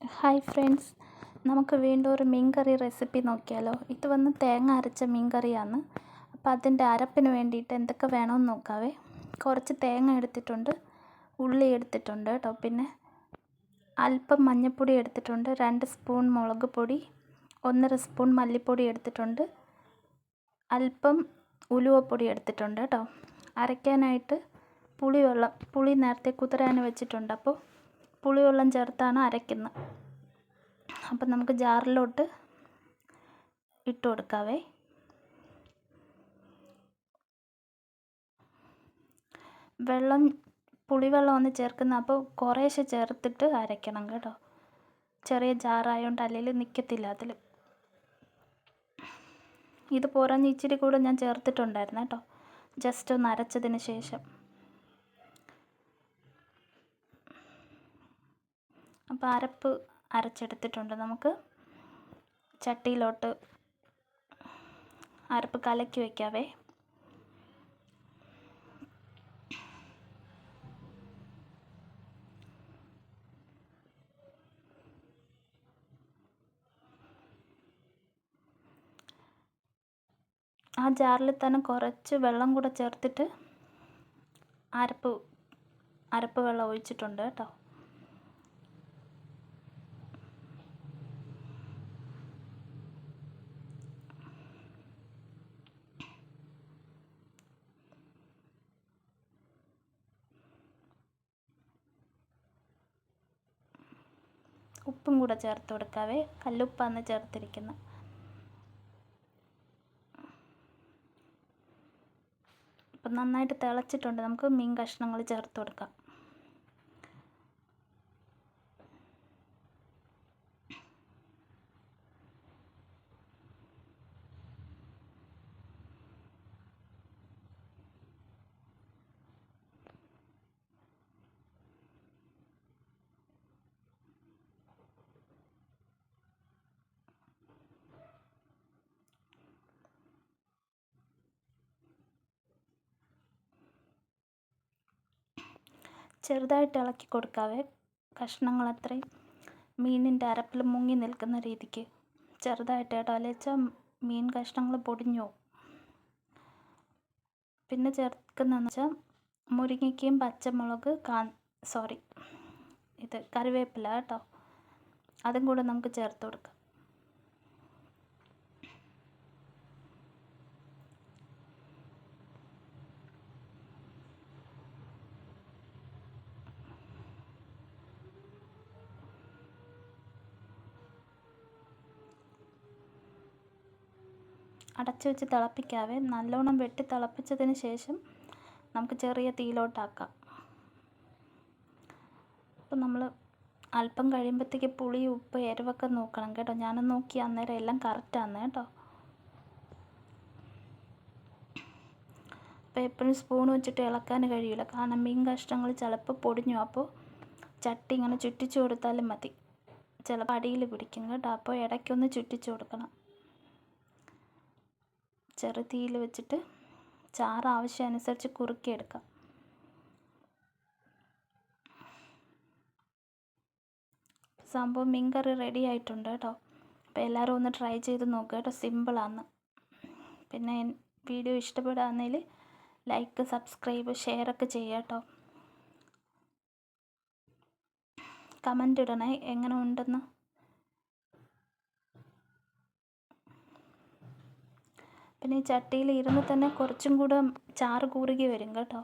Hi friends നമുക്ക് വീണ്ടും ഒരു മീൻ കറി റെസിപ്പി നോക്കിയാലോ? ഇത് വന്ന് തേങ്ങ അരച്ച മീൻ കറിയാണ് അപ്പോൾ അതിന്റെ അരപ്പിന് വേണ്ടിയിട്ട് എന്തൊക്കെ വേണമെന്ന് നോക്കാവേ? കുറച്ച് തേങ്ങ എടുത്തിട്ടുണ്ട് ഉള്ളി എടുത്തിട്ടുണ്ട് കേട്ടോ. പിന്നെ അല്പം മഞ്ഞൾപ്പൊടി എടുത്തിട്ടുണ്ട് രണ്ട് സ്പൂൺ മുളക് പൊടി ഒന്നര സ്പൂൺ മല്ലിപ്പൊടി എടുത്തിട്ടുണ്ട് അല്പം ഉലുവപ്പൊടി എടുത്തിട്ടുണ്ട് കേട്ടോ. അരയ്ക്കാനായിട്ട് പുളിവെള്ളം പുളി നേരത്തെ കുതിരാൻ വെച്ചിട്ടുണ്ട്. അപ്പോൾ പുളിവെള്ളം ചേർത്താണ് അരയ്ക്കുന്നത്. അപ്പം നമുക്ക് ജാറിലോട്ട് ഇട്ട് കൊടുക്കാവേ. വെള്ളം പുളിവെള്ളം ഒന്ന് ചേർക്കുന്ന അപ്പോൾ കുറേശ്ശെ ചേർത്തിട്ട് അരയ്ക്കണം കേട്ടോ. ചെറിയ ജാറായതുകൊണ്ട് അല്ലെങ്കിൽ നിൽക്കത്തില്ല അതിൽ ഇത് പുറഞ്ഞ് ഇച്ചിരി കൂടെ ഞാൻ ചേർത്തിട്ടുണ്ടായിരുന്നു കേട്ടോ. ജസ്റ്റ് ഒന്ന് അരച്ചതിന് ശേഷം. അപ്പോൾ അരപ്പ് അരച്ചെടുത്തിട്ടുണ്ട്. നമുക്ക് ചട്ടിയിലോട്ട് അരപ്പ് കലക്കി വയ്ക്കാവേ ആ ജാറിൽ തന്നെ കുറച്ച് വെള്ളം കൂടെ ചേർത്തിട്ട് അരപ്പ് അരപ്പ് വെള്ളം ഒഴിച്ചിട്ടുണ്ട് കേട്ടോ. ഉപ്പും കൂടെ ചേർത്ത് കൊടുക്കാവേ. കല്ലുപ്പാന്ന് ചേർത്തിരിക്കുന്നത് അപ്പം നന്നായിട്ട് തിളച്ചിട്ടുണ്ട്. നമുക്ക് മീൻ കഷ്ണങ്ങൾ ചേർത്ത് കൊടുക്കാം. ചെറുതായിട്ട് ഇളക്കി കൊടുക്കാവേ. കഷ്ണങ്ങൾ അത്രയും മീനിന്റെ അരപ്പിൽ മുങ്ങി നിൽക്കുന്ന രീതിക്ക്. ചെറുതായിട്ട് കേട്ടോ അല്ലെച്ചാൽ മീൻ കഷ്ണങ്ങൾ പൊടിഞ്ഞു പിന്നെ ചേർക്കുന്നതെന്ന് വെച്ചാൽ മുരിങ്ങയ്ക്കയും പച്ചമുളക് കാ സോറി ഇത് കറിവേപ്പില കേട്ടോ. അതും കൂടെ നമുക്ക് ചേർത്ത് കൊടുക്കാം. അടച്ചു വെച്ച് തിളപ്പിക്കാവേ. നല്ലോണം വെട്ടി തിളപ്പിച്ചതിന് ശേഷം നമുക്ക് ചെറിയ തീയിലോട്ടാക്കാം. അപ്പം നമ്മൾ അല്പം കഴിയുമ്പോഴത്തേക്ക് പുളി ഉപ്പ് എരിവൊക്കെ നോക്കണം കേട്ടോ. ഞാനും നോക്കി അന്നേരം എല്ലാം കറക്റ്റാണ് കേട്ടോ. അപ്പോൾ എപ്പോഴും സ്പൂൺ വെച്ചിട്ട് ഇളക്കാൻ കഴിയില്ല കാരണം മീൻ കഷ്ണങ്ങൾ ചിലപ്പോൾ പൊടിഞ്ഞു. അപ്പോൾ ചട്ടി ഇങ്ങനെ ചുറ്റിച്ചു കൊടുത്താലും മതി. ചിലപ്പോൾ അടിയിൽ പിടിക്കും കേട്ടോ. അപ്പോൾ ഇടയ്ക്കൊന്ന് ചുറ്റിച്ചു കൊടുക്കണം. ചെറു തീയിൽ വെച്ചിട്ട് ചാറ് ആവശ്യമനുസരിച്ച് കുറുക്കിയെടുക്കാം. സംഭവം മീൻ കറി റെഡി ആയിട്ടുണ്ട് കേട്ടോ. അപ്പോൾ എല്ലാവരും ഒന്ന് ട്രൈ ചെയ്ത് നോക്കുക കേട്ടോ. സിമ്പിളാണ് പിന്നെ വീഡിയോ ഇഷ്ടപ്പെടുകയാണെങ്കിൽ ലൈക്ക് സബ്സ്ക്രൈബ് ഷെയർ ഒക്കെ ചെയ്യുക കേട്ടോ. കമന്റ് ഇടണേ. എങ്ങനെ ഉണ്ടെന്ന്? പിന്നെ ഈ ചട്ടിയിൽ ഇരുന്ന് തന്നെ കുറച്ചും കൂടെ ചാറ് കൂറുകയും വരും കേട്ടോ.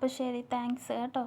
അപ്പോൾ ശരി താങ്ക്സ് കേട്ടോ.